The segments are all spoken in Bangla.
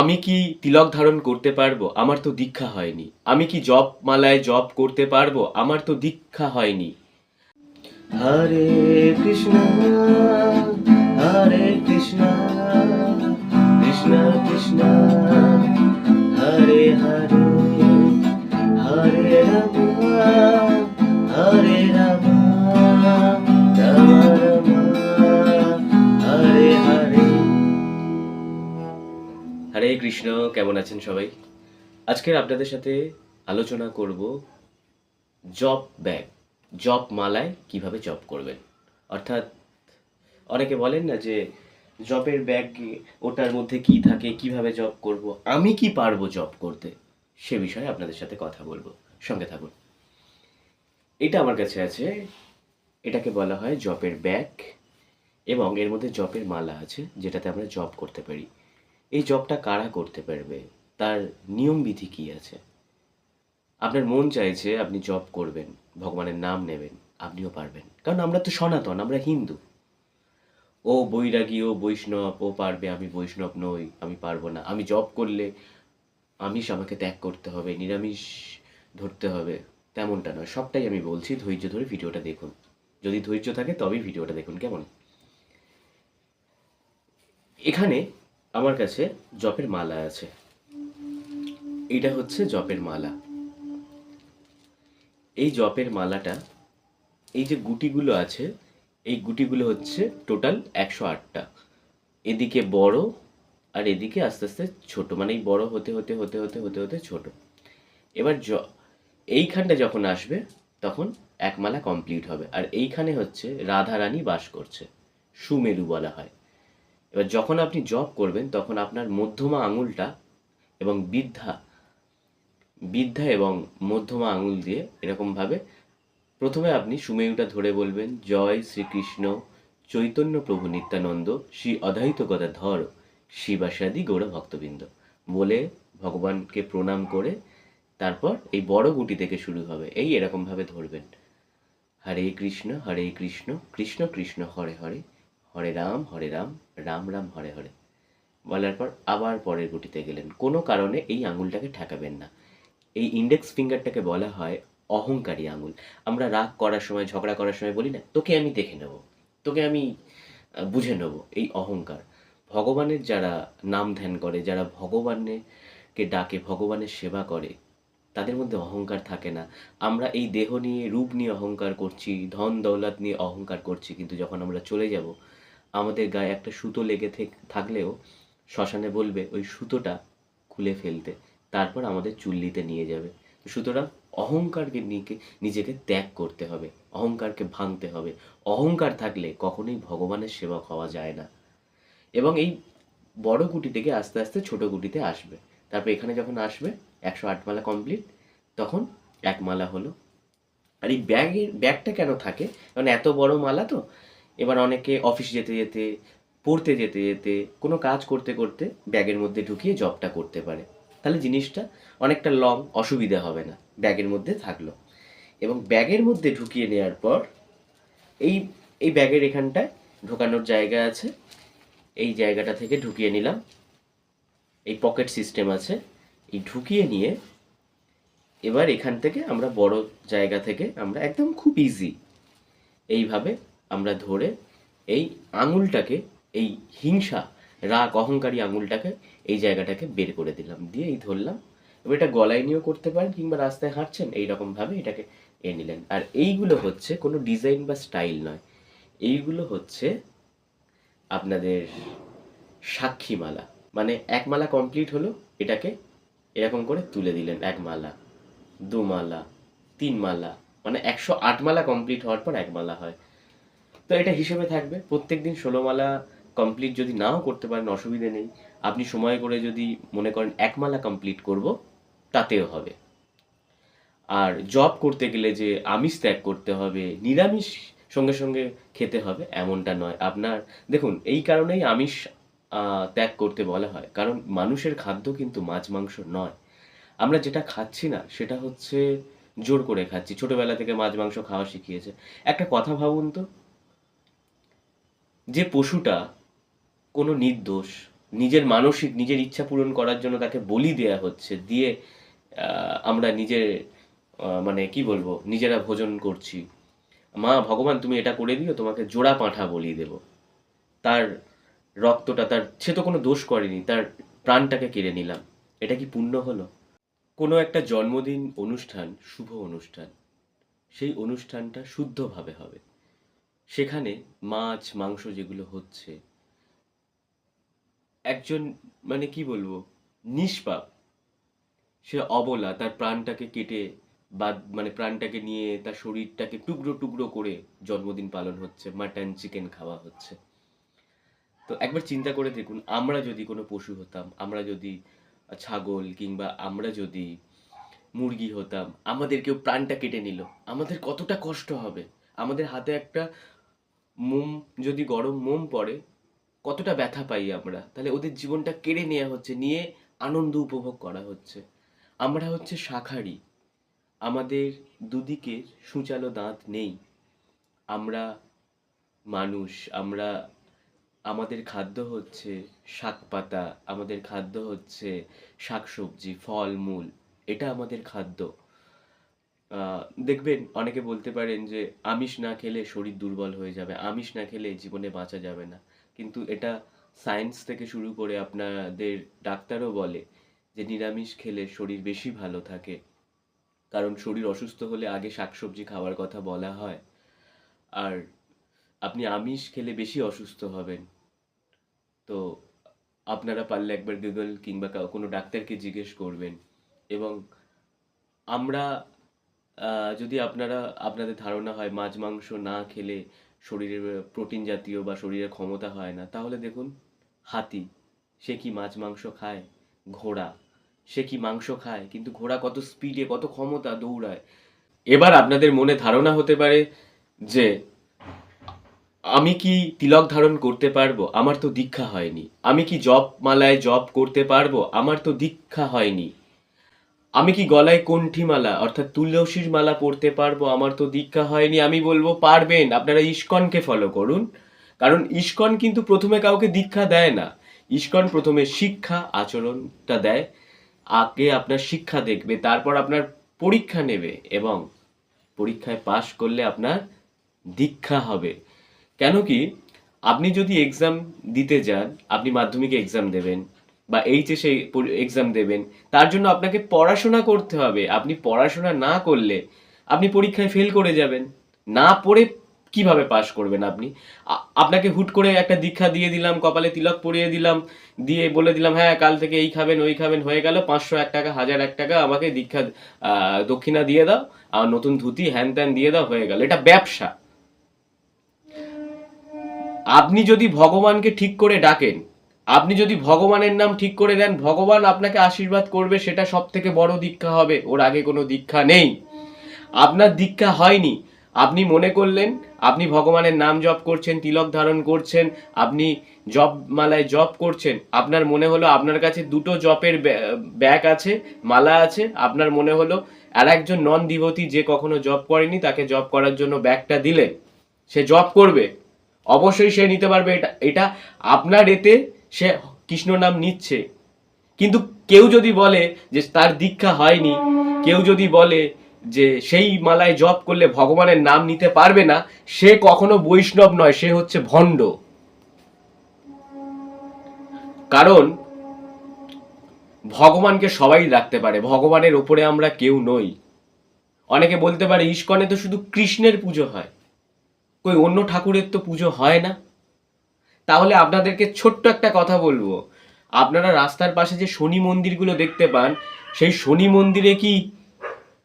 আমি কি তিলক ধারণ করতে পারব? আমার তো দীক্ষা হয়নি। আমি কি জপ মালায় জপ করতে পারব? আমার তো দীক্ষা হয়নি। হরে কৃষ্ণ হরে কৃষ্ণ কৃষ্ণ কৃষ্ণ, হরে হরে হরে রাম হরে রাম। হরে কৃষ্ণ, কেমন আছেন সবাই? আজকের আপনাদের সাথে আলোচনা করব জব ব্যাগ, জব মালায় কীভাবে জব করবেন। অর্থাৎ অনেকে বলেন না যে জবের ব্যাগ ওটার মধ্যে কি থাকে, কীভাবে জব করব, আমি কি পারব জব করতে? সে বিষয়ে আপনাদের সাথে কথা বলব, সঙ্গে থাকুন। এটা আমার কাছে আছে, এটাকে বলা হয় জবের ব্যাগ এবং এর মধ্যে জবের মালা আছে, যেটাতে আমরা জব করতে পারি। এই জবটা কারা করতে পারবে? তার নিয়মবিধি কী আছে? আপনার মন চাইছে আপনি জব করবেন, ভগবানের নাম নেবেন, আপনিও পারবেন। কারণ আমরা তো সনাতন, আমরা হিন্দু। ও বৈরাগী, ও বৈষ্ণব, ও পারবে, আমি বৈষ্ণব নই, আমি পারব না। আমি জব করলে আমিষ আমাকে ত্যাগ করতে হবে, নিরামিষ ধরতে হবে, তেমনটা নয়। সবটাই আমি বলছি, ধৈর্য ধরে ভিডিওটা দেখুন। যদি ধৈর্য থাকে তবেই ভিডিওটা দেখুন, কেমন? এখানে আমার কাছে জপের মালা আছে। এটা হচ্ছে জপের মালা। এই জপের মালাটা, এই যে গুটিগুলো আছে, এই গুটিগুলো হচ্ছে টোটাল একশো আটটা। এদিকে বড় আর এদিকে আস্তে আস্তে ছোট মানে এই বড় হতে হতে হতে হতে হতে হতে ছোট। এবার জ, এইখানটা যখন আসবে, তখন এক মালা কমপ্লিট হবে। আর এইখানে হচ্ছে রাধা রানী বাস করছে, সুমেরু বলা হয়। এবার যখন আপনি জব করবেন, তখন আপনার মধ্যমা আঙুলটা এবং বৃদ্ধা বৃদ্ধা এবং মধ্যমা আঙুল দিয়ে এরকমভাবে প্রথমে আপনি সুমেয়ুটা ধরে বলবেন, জয় শ্রীকৃষ্ণ, চৈতন্য প্রভু নিত্যানন্দ, শ্রী অদ্বৈত গদাধর, শিবাসাদি গৌর ভক্তবৃন্দ। বলে ভগবানকে প্রণাম করে তারপর এই বড় গুটি থেকে শুরু হবে। এই এরকমভাবে ধরবেন। হরে কৃষ্ণ হরে কৃষ্ণ কৃষ্ণ কৃষ্ণ, হরে হরে। হরে রাম হরে রাম রাম রাম, হরে হরে। বলার পর আবার পরের গুটিতে গেলেন। কোনো কারণে এই আঙুলটাকে ঠেকাবেন না। এই ইন্ডেক্স ফিঙ্গারটাকে বলা হয় অহংকারী আঙুল। আমরা রাগ করার সময়, ঝগড়া করার সময় বলি না, তোকে আমি দেখে নেব। তোকে আমি বুঝে নেব এই অহংকার। ভগবানের যারা নাম ধ্যান করে, যারা ভগবানকে ডাকে, ভগবানের সেবা করে, তাদের মধ্যে অহংকার থাকে না। আমরা এই দেহ নিয়ে, রূপ নিয়ে অহংকার করছি ধন দৌলত নিয়ে অহংকার করছি, কিন্তু যখন আমরা চলে যাব আমাদের গায়ে একটা সুতো লেগে থেক- থাকলেও শ্মশানে বলবে, ওই সুতোটা খুলে ফেলতে। তারপর আমাদের চুল্লিতে নিয়ে যাবে। সুতরাং অহংকারকে নিকে, নিজেকে ত্যাগ করতে হবে, অহংকারকে ভাঙতে হবে। অহংকার থাকলে কখনোই ভগবানের সেবক হওয়া যায় না। এবং এই বড় গুটি থেকে আস্তে আস্তে ছোট গুটিতে আসবে। তারপর এখানে যখন আসবে, একশো আট মালা কমপ্লিট তখন এক মালা হলো। আর এই ব্যাগের ব্যাগটা কেন থাকে? কারণ এত বড় মালা তো এবার অনেকে অফিস যেতে যেতে, পড়তে যেতে যেতে, কোনো কাজ করতে করতে ব্যাগের মধ্যে ঢুকিয়ে জবটা করতে পারে। তাহলে জিনিসটা অনেকটা লং অসুবিধা হবে না, ব্যাগের মধ্যে থাকল। এবং ব্যাগের মধ্যে ঢুকিয়ে নেওয়ার পর, এই এই ব্যাগের এখানটায় ঢোকানোর জায়গা আছে। এই জায়গাটা থেকে ঢুকিয়ে নিলাম। এই পকেট সিস্টেম আছে। এই ঢুকিয়ে নিয়ে এবার এখান থেকে আমরা বড় জায়গা থেকে আমরা একদম খুব ইজি এইভাবে আমরা ধরে এই আঙুলটাকে, এই হিংসা, রাগ, অহংকারী আঙুলটাকে এই জায়গাটাকে বের করে দিলাম। দিয়ে এই ধরলাম। এবার এটা গলায় নিয়েও করতে পারেন কিংবা রাস্তায় হাঁটছেন, এইরকমভাবে এটাকে এ নিলেন। আর এইগুলো হচ্ছে কোনো ডিজাইন বা স্টাইল নয়। এইগুলো হচ্ছে আপনাদের সাক্ষী মালা মানে এক মালা কমপ্লিট হলো, এটাকে এরকম করে তুলে দিলেন এক মালা, দু মালা, তিন মালা। মানে একশো আট মালা কমপ্লিট হওয়ার পর এক মালা হয়। তো এটা হিসেবে থাকবে। প্রত্যেক দিন ষোলো মালা কমপ্লিট যদি নাও করতে পারেন, অসুবিধে নেই। আপনি সময় করে যদি মনে করেন এক মালা কমপ্লিট করব, তাতেও হবে। আর জব করতে গেলে যে আমিষ ত্যাগ করতে হবে, নিরামিষ সঙ্গে সঙ্গে খেতে হবে, এমনটা নয়। আপনার, দেখুন, এই কারণেই আমিষ ত্যাগ করতে বলা হয়। কারণ মানুষের খাদ্য কিন্তু মাছ, মাংস নয়। আমরা যেটা খাচ্ছি না, সেটা হচ্ছে জোর করে খাচ্ছি। ছোটবেলা থেকে মাছ, মাংস খাওয়া শিখিয়েছে। একটা কথা ভাবুন তো যে পশুটা কোনো নির্দোষ, নিজের মানসিক, নিজের ইচ্ছা পূরণ করার জন্য তাকে বলি দেয়া হচ্ছে, দিয়ে আমরা নিজের মানে কি বলব, নিজেরা ভোজন করছি। মা, ভগবান, তুমি এটা করে দিও তোমাকে জোড়া পাঁঠা বলি দেব। তার রক্তটা, তার, সে তো কোনো দোষ করেনি, তার প্রাণটাকে কেড়ে নিলাম। এটা কি পুণ্য হলো? কোনো একটা জন্মদিন অনুষ্ঠান, শুভ অনুষ্ঠান, সেই অনুষ্ঠানটা শুদ্ধভাবে হবে। সেখানে মাছ, মাংস যেগুলো হচ্ছে, একজন মানে কি বলব, নিষ্পাপ। সে অবলা, তার প্রাণটাকে কেটে বা মানে প্রাণটাকে নিয়ে তার শরীরটাকে টুকরো টুকরো করে জন্মদিন পালন হচ্ছে, মাটন, চিকেন খাওয়া হচ্ছে। তো একবার চিন্তা করে দেখুন, আমরা যদি কোনো পশু হতাম, আমরা যদি ছাগল কিংবা আমরা যদি মুরগি হতাম আমাদের কেউ প্রাণটা কেটে নিল। আমাদের কতটা কষ্ট হবে? আমাদের হাতে একটা মোম, যদি গরম মোম পড়ে, কতটা ব্যথা পাই আমরা? তাহলে ওদের জীবনটা কেড়ে নেওয়া হচ্ছে, নিয়ে আনন্দ উপভোগ করা হচ্ছে। আমরা হচ্ছে শাখারি। আমাদের দুদিকে সূচালো দাঁত নেই। আমরা মানুষ, আমরা, আমাদের খাদ্য হচ্ছে শাক পাতা, আমাদের খাদ্য হচ্ছে শাকসবজি ফল মূল এটা আমাদের খাদ্য। দেখবেন অনেকে বলতে পারেন যে আমিষ না খেলে শরীর দুর্বল হয়ে যাবে, আমিষ না খেলে জীবনে বাঁচা যাবে না। কিন্তু এটা সায়েন্স থেকে শুরু করে আপনাদের ডাক্তারও বলে যে নিরামিষ খেলে শরীর বেশি ভালো থাকে। কারণ শরীর অসুস্থ হলে আগে শাকসবজি খাওয়ার কথা বলা হয়। আর আপনি আমিষ খেলে বেশি অসুস্থ হবেন। তো আপনারা পারলে একবার গুগল কিংবা কোনো ডাক্তারকে জিজ্ঞেস করবেন। এবং আমরা যদি আপনারা, আপনাদের ধারণা হয় মাছ, মাংস না খেলে শরীরের প্রোটিন জাতীয় বা শরীরের ক্ষমতা হয় না, তাহলে দেখুন, হাতি, সে কি মাছ, মাংস খায়? ঘোড়া, সে কি মাংস খায়? কিন্তু ঘোড়া কত স্পিডে কত ক্ষমতা দৌড়ায়? এবার আপনাদের মনে ধারণা হতে পারে যে, আমি কি তিলক ধারণ করতে পারব? আমার তো দীক্ষা হয়নি। আমি কি জপ মালায় জপ করতে পারব? আমার তো দীক্ষা হয়নি। আমি কি গলায় কণ্ঠী মালা, অর্থাৎ তুলসীর মালা পরতে পারব? আমার তো দীক্ষা হয়নি। আমি বলব, পারবেন। আপনারা ইস্কনকে ফলো করুন। কারণ ইস্কন কিন্তু প্রথমে কাউকে দীক্ষা দেয় না। ইস্কন প্রথমে শিক্ষা আচরণটা দেয়। আগে আপনার শিক্ষা দেখবে, তারপর আপনার পরীক্ষা নেবে এবং পরীক্ষায় পাশ করলে আপনার দীক্ষা হবে। কেন কি, আপনি যদি এক্সাম দিতে যান, আপনি মাধ্যমিকে এক্সাম দেবেন। বা এইচএসে এক্সাম দেবেন, তার জন্য আপনাকে পড়াশোনা করতে হবে। আপনি পড়াশোনা না করলে আপনি পরীক্ষায় ফেল করে যাবেন। না পড়ে কীভাবে পাশ করবেন আপনি? আপনাকে হুট করে একটা দীক্ষা দিয়ে দিলাম, কপালে তিলক পরিয়ে দিলাম, দিয়ে বলে দিলাম হ্যাঁ কাল থেকে এই খাবেন, ওই খাবেন, হয়ে গেল, পাঁচশো এক টাকা, হাজার এক টাকা আমাকে দীক্ষা দক্ষিণা দিয়ে দাও, আর নতুন ধুতি, হ্যান ত্যান দিয়ে দাও, হয়ে গেল। এটা ব্যবসা। আপনি যদি ভগবানকে ঠিক করে ডাকেন আপনি যদি ভগবানের নাম ঠিক করে দেন, ভগবান আপনাকে আশীর্বাদ করবে, সেটা সব থেকে বড় দীক্ষা হবে। ওর আগে কোনো দীক্ষা নেই। আপনার দীক্ষা হয়নি। আপনি মনে করলেন, আপনি ভগবানের নাম জপ করছেন, তিলক ধারণ করছেন, আপনি জপ মালায় জপ করছেন। আপনার মনে হলো আপনার কাছে দুটো জপের ব্যাগ আছে, মালা আছে। আপনার মনে হলো আর একজন নন ডিভোটি যে কখনো জপ করেনি, তাকে জপ করার জন্য ব্যাগটা দিলেন। সে জপ করবে। অবশ্যই সে নিতে পারবে। এটা এটা আপনার এতে সে কৃষ্ণ নাম নিচ্ছে। কিন্তু কেউ যদি বলে যে তার দীক্ষা হয়নি, কেউ যদি বলে যে সেই মালায় জপ করলে ভগবানের নাম নিতে পারবে না, সে কখনো বৈষ্ণব নয়, সে হচ্ছে ভণ্ড। কারণ ভগবানকে সবাই রাখতে পারে, ভগবানের ওপরে আমরা কেউ নই। অনেকে বলতে পারে, ইস্কনে তো শুধু কৃষ্ণের পুজো হয়। কই, অন্য ঠাকুরের তো পুজো হয় না? তাহলে আপনাদেরকে ছোট্ট একটা কথা বলব। আপনারা রাস্তার পাশে যে শনি মন্দিরগুলো দেখতে পান, সেই শনি মন্দিরে কি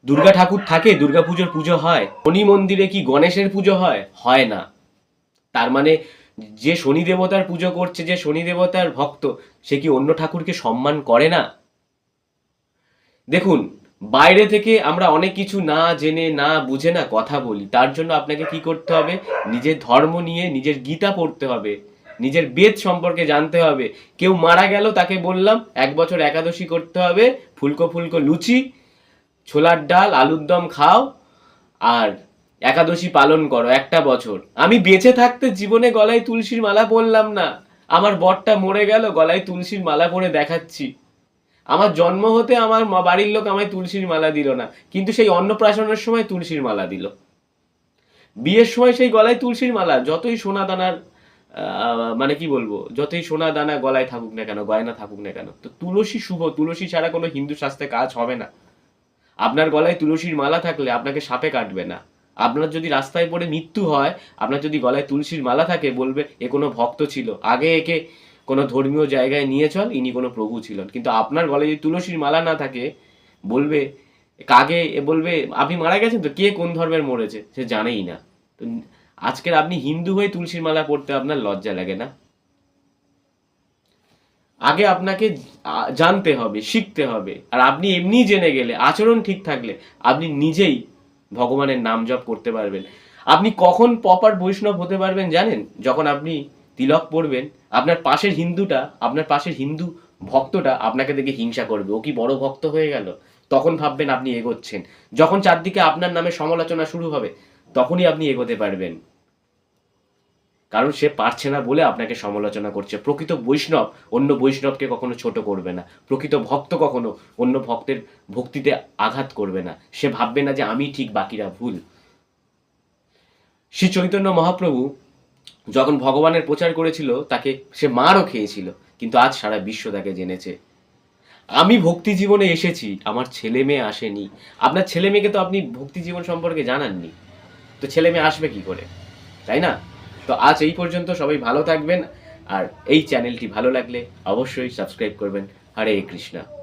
দুর্গা ঠাকুর থাকে? দুর্গা পুজোর পুজো হয়? শনি মন্দিরে কি গণেশের পুজো হয়? হয় না। তার মানে যে শনি দেবতার পুজো করছে, যে শনি দেবতার ভক্ত, সে কি অন্য ঠাকুরকে সম্মান করে না? দেখুন, বাইরে থেকে আমরা অনেক কিছু না জেনে, না বুঝে, না কথা বলি। তার জন্য আপনাকে কি করতে হবে? নিজের ধর্ম নিয়ে নিজের গীতা পড়তে হবে। নিজের বেদ সম্পর্কে জানতে হবে। কেউ মারা গেল, তাকে বললাম, এক বছর একাদশী করতে হবে, ফুলকো ফুলকো লুচি, ছোলার ডাল, আলুর দম খাও, আর একাদশী পালন করো একটা বছর। আমি বেঁচে থাকতে জীবনে গলায় তুলসীর মালা পরলাম না। আমার বরটা মরে গেল, গলায় তুলসীর মালা পরে দেখাচ্ছি। আমার জন্ম হতে আমার বাড়ির লোক আমায় তুলসীর মালা দিল না, কিন্তু সেই অন্নপ্রাশনের সময় তুলসীর মালা দিল। বিয়ের সময় সেই গলায় তুলসীর মালা, যতই সোনা দানার মানে কি বলব? যতই সোনা দানা গলায় থাকুক না কেন, গয়না থাকুক না কেন, তো তুলসী শুভ, তুলসী ছাড়া কোনো হিন্দু শাস্ত্রে কাজ হবে না। আপনার গলায় তুলসীর মালা থাকলে আপনাকে সাপে কাটবে না। আপনার যদি রাস্তায় পড়ে মৃত্যু হয়, আপনার যদি গলায় তুলসীর মালা থাকে, বলবে, এ কোনো ভক্ত ছিল। আগে একে কোনো ধর্মীয় জায়গায় নিয়ে চল, ইনি কোনো প্রভু ছিলেন। কিন্তু আপনার গলায় যদি তুলসীর মালা না থাকে, বলবে এ বলবে, আপনি মারা গেছেন তো? কে কোন ধর্মের মরেছে? সে জানেই না। তো আজকের আপনি হিন্দু হয়ে তুলসীর মালা পড়তে আপনার লজ্জা লাগে না? আগে আপনাকে জানতে হবে, শিখতে হবে। আর আপনি এমনি জেনে গেলে, আচরণ ঠিক থাকলে আপনি নিজেই ভগবানের নাম জপ করতে পারবেন। আপনি কখন প্রপার বৈষ্ণব হতে পারবেন জানেন? যখন আপনি তিলক পড়বেন, আপনার পাশের হিন্দুটা, আপনার পাশের হিন্দু ভক্তটা আপনাকে দেখে হিংসা করবে। ও কি বড় ভক্ত হয়ে গেল? তখন ভাববেন আপনি এগোচ্ছেন। যখন চারদিকে আপনার নামে সমালোচনা শুরু হবে তখনই আপনি এগোতে পারবেন। কারণ সে পারছে না বলে আপনাকে সমালোচনা করছে। প্রকৃত বৈষ্ণব অন্য বৈষ্ণবকে কখনো ছোট করবে না। প্রকৃত ভক্ত কখনো অন্য ভক্তের ভক্তিতে আঘাত করবে না। সে ভাববে না যে আমি ঠিক, বাকিরা ভুল। শ্রী চৈতন্য মহাপ্রভু যখন ভগবানের প্রচার করেছিল, তাকে সে মারও খেয়েছিল, কিন্তু আজ সারা বিশ্ব তাকে জেনেছে। আমি ভক্তি জীবনে এসেছি, আমার ছেলে মেয়ে আসেনি। আপনার ছেলে মেয়েকে তো আপনি ভক্তি জীবন সম্পর্কে জানাননি। তো ছেলে মেয়ে আসবে কি করে? তাই না? তো আজ এই পর্যন্ত সবাই ভালো থাকবেন আর এই চ্যানেলটি ভালো লাগলে অবশ্যই সাবস্ক্রাইব করবেন। হরে কৃষ্ণা।